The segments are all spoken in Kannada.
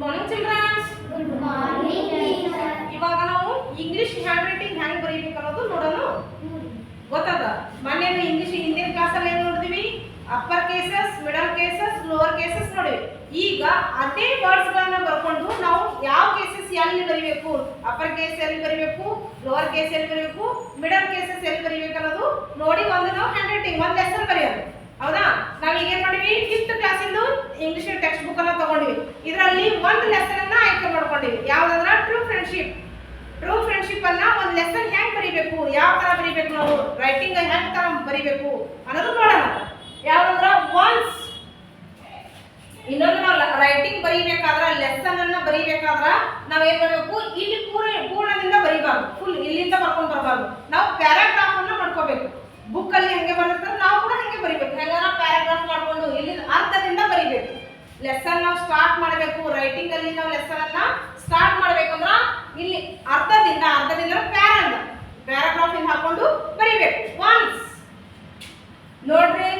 Morning children's good morning teacher ಇವಾಗ ನಾವು ಇಂಗ್ಲಿಷ್ ಹ್ಯಾಂಡ್ ರೈಟಿಂಗ್ ಹ್ಯಾಂಗ್ ಬರೀಬೇಕು ಅನ್ನೋದು ನೋಡೋಣ. ಗೊತ್ತದ? ಮೊನ್ನೆ ಇಂಗ್ಲಿಷ್ ಹಿಂದಿನ ಕ್ಲಾಸಲ್ಲಿ ಏನು ನೋಡಿದ್ವಿ? Upper cases middle cases lower cases ನೋಡಿವಿ ಈಗ ಅದೇ ವರ್ಡ್ಸ್ ಗಳನ್ನ ಬರ್ಕೊಂಡು ನಾವು ಯಾವ ಕೇಸಸ್ ಎಲ್ಲಿ ಬರಿಬೇಕು? ಅಪ್ಪರ್ ಕೇಸ್ ಎಲ್ಲಿ ಬರಿಬೇಕು? ಲೋವರ್ ಕೇಸ್ ಎಲ್ಲಿ ಬರಿಬೇಕು? ಮಿಡಲ್ ಕೇಸಸ್ ಎಲ್ಲಿ ಬರಿಬೇಕು ಅನ್ನೋದು ನೋಡಿ ಒಂದು ನಾವು ಹ್ಯಾಂಡ್ ರೈಟಿಂಗ್ ಒಂದು ಲೆಸನ್ ಬರೆಯೋದು ಹೌದಾ? ನಾವು ಈಗ ಏನ್ ಮಾಡಿವಿ ಫಿಫ್ತ್ ಕ್ಲಾಸಿಂದು ಇಂಗ್ಲಿಷ್ ಟೆಕ್ಸ್ಟ್ ಬುಕ್ ಅನ್ನ ತಗೊಂಡಿವಿ. ಇದರಲ್ಲಿ ಒಂದು ಲೆಸನ್ ಅನ್ನ ಆಯ್ಕೆ ಮಾಡ್ಕೊಂಡಿವಿ. ಯಾವ್ದಂದ್ರ ಟ್ರೂ ಫ್ರೆಂಡ್ಶಿಪ್ ಟ್ರೂ ಫ್ರೆಂಡ್ಶಿಪ್ ಅನ್ನ ಒಂದು ಲೆಸನ್ ಹೆಂಗ್ ಬರಿಬೇಕು? ಯಾವ ತರ ಬರಿಬೇಕು ನಾವು? ರೈಟಿಂಗ್ ಹೆಂಗ್ ತರ ಬರಿಬೇಕು ಅನ್ನೋದು ನೋಡೋಣ. ಯಾವ್ದಂದ್ರ ಒನ್ಸ್ ಇನ್ನೊಂದು ನಾವು ರೈಟಿಂಗ್ ಬರೀಬೇಕಾದ್ರ ಲೆಸನ್ ಅನ್ನ ಬರೀಬೇಕಾದ್ರ ನಾವ್ ಏನ್ ಮಾಡ್ಬೇಕು? ಇಲ್ಲಿ ಪೂರ್ಣ ಪೂರ್ಣದಿಂದ ಬರಿಬಾರ್ದು. ಫುಲ್ ಇಲ್ಲಿಂದ ಬರ್ಕೊಂಡ್ ಬರಬಾರ್ದು. ನಾವು ಪ್ಯಾರಾಗ್ರಾಫ್ ಅನ್ನ ಮಾಡ್ಕೋಬೇಕು ಬುಕ್ ಅಲ್ಲಿ ಹೆಂಗೆ ಬರುತ್ತೆ ನಾವು ಕೂಡ ಹಂಗೆ ಬರಿಬೇಕು ಹೆಂಗಾರ ಪ್ಯಾರಾಗ್ರಾಫ್ ಮಾಡ್ಕೊಂಡು ಇಲ್ಲಿ ಅರ್ಧದಿಂದ ಬರಿಬೇಕು ಲೆಸನ್ ನಾವು ಸ್ಟಾರ್ಟ್ ಮಾಡಬೇಕು. ರೈಟಿಂಗ್ ಅಲ್ಲಿ ನಾವು ಲೆಸನ್ ಅನ್ನ ಸ್ಟಾರ್ಟ್ ಮಾಡ್ಬೇಕಂದ್ರ ಇಲ್ಲಿ ಅರ್ಧದಿಂದ ಅರ್ಧದಿಂದ ಪ್ಯಾರಾ ಪ್ಯಾರಾಗ್ರಾಫ್ ಇಂದ ಹಾಕೊಂಡು ಬರಿಬೇಕು. ಒನ್ಸ್ ನೋಡ್ರಿ.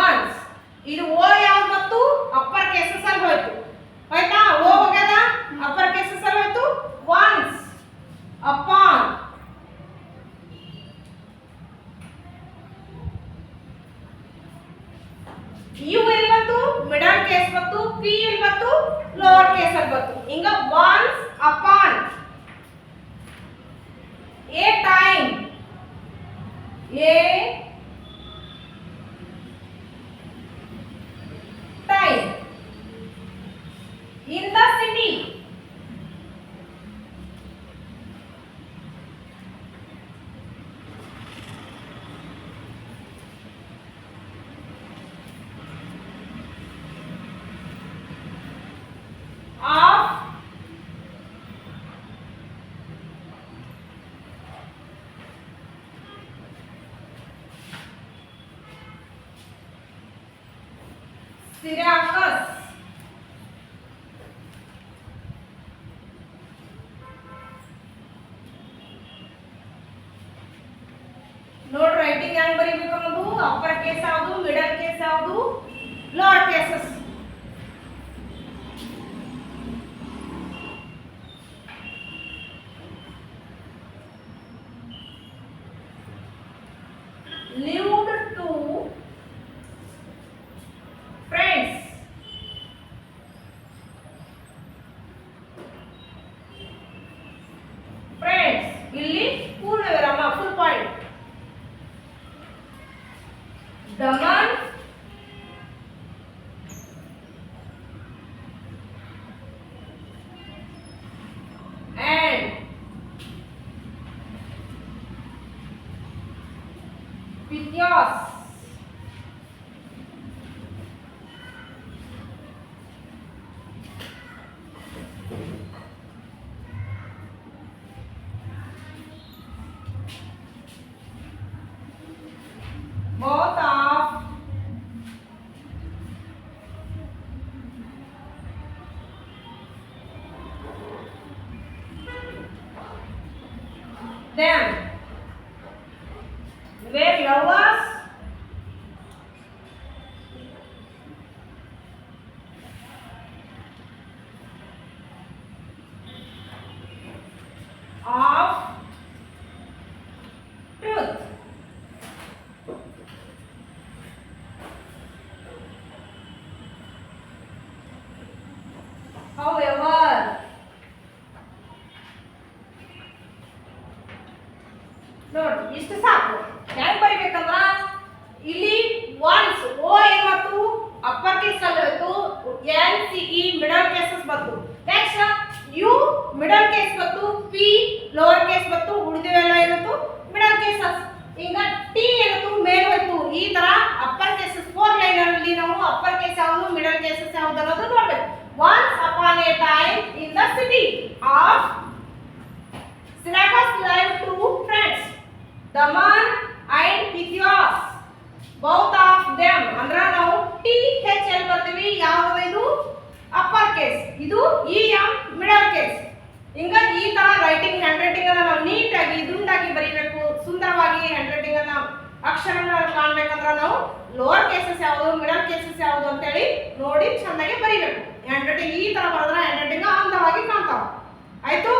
ಒನ್ಸ್ ಇದು ಓ ಯಾವ್ದು ಮತ್ತು ಅಪ್ಪರ್ ಕೇಸಸ್ ಅಲ್ಲಿ ಹೋಯ್ತು. ಆಯ್ತಾ? ಓ ಹೋಗ್ಯದ? ಅಪ್ಪರ್ ಕೇಸಸ್ ಅಲ್ಲಿ ಹೋಯ್ತು ಒನ್ಸ್ ಅಪಾನ್ ಯು ಎಲ್ಲಿ ಬಂತು ಮಿಡಲ್ ಕೇಸ್ ಬಂತು ಪಿ ಎಲ್ಲಿ ಬಂತು ಲೋವರ್ ಕೇಸ್ ಅಲ್ಲಿ ಬಂತು ಹಿಂಗ once upon a time a Syracuse ನೋಡ್ ರೈಟಿಂಗ್ ಹೆಂಗ್ ಬರೀಬೇಕು ಅನ್ನೋದು ಅಪ್ಪರ್ ಕೇಸ್ ಯಾವುದು ಮಿಡಲ್ ಕೇಸ್ ಯಾವುದು ಲೋವರ್ ಕೇಸಸ್ lived ಇಲ್ಲಿ ಪೂರ್ಣ ವಿರಾಮ full point Damon and Pithias them were lovers of ನೋಡಿ ಇಷ್ಟು ಸಾಕು. ಹೆಂಗ್ ಬರಿಬೇಕಂದ್ರ? ಇಲ್ಲಿ ಒನ್ಸ್ ಓ ಏನ್ ಮತ್ತು ಅಪ್ಪರ್ ಕೇಸ್ ಅಲ್ಲಿ ಹೋಯ್ತು. N C E middle cases ಬಂತು. ನೆಕ್ಸ್ಟ್ ಯು ಮಿಡಲ್ ಕೇಸ್ ಬಂತು. ಪಿ ಲೋವರ್ ಕೇಸ್ ಬಂತು. ಉಳಿದಿವೆಲ್ಲ ಏನಂತು ಮಿಡಲ್ ಕೇಸಸ್ ಈಗ ಟಿ ಏನತ್ತು ಮೇಲ್ ಹೋಯ್ತು. ಈ ತರ ಅಪ್ಪರ್ ಕೇಸಸ್ ಫೋರ್ ಲೈನರ್ ಅಲ್ಲಿ ನಾವು ಅಪ್ಪರ್ ಕೇಸ್ ಯಾವುದು ಮಿಡಲ್ ಕೇಸಸ್ ಯಾವ್ದು ಅನ್ನೋದು ನೋಡ್ಬೇಕು. Once upon a time in the city of friends, Daman and Pythias. Both of them ಅಂದ್ರ ನಾವು ಟಿ ಹೆಚ್ ಎಲ್ ಬರ್ತೀವಿ. ಯಾವ್ದು ಇದು? ಅಪ್ಪರ್ ಕೇಸ್ ಇದು ಇ ಎಂ ಮಿಡಲ್ ಕೇಸ್ ಹಿಂಗ ಈ ತರ ರೈಟಿಂಗ್ ಹ್ಯಾಂಡ್ ರೈಟಿಂಗ್ ಅನ್ನ ನಾವು ನೀಟಾಗಿ, ದುಂಡಾಗಿ ಬರೀಬೇಕು. ಸುಂದರವಾಗಿ ಹ್ಯಾಂಡ್ ರೈಟಿಂಗ್ ಅನ್ನ ಅಕ್ಷರಗಳ ಕಾಣ್ಬೇಕಂದ್ರ ನಾವು ಲೋವರ್ ಕೇಸಸ್ ಯಾವುದು ಮಿಡಲ್ ಕೇಸಸ್ ಯಾವುದು ಅಂತೇಳಿ ನೋಡಿ ಚೆನ್ನಾಗಿ ಬರಿಬೇಕು. ಹ್ಯಾಂಡ್ ರೈಟಿಂಗ್ ಈ ತರ ಬರೆದ್ರೆ ಹ್ಯಾಂಡ್ ರೈಟಿಂಗ್ ಅಂದವಾಗಿ ಕಾಣ್ತಾವ. ಆಯ್ತು?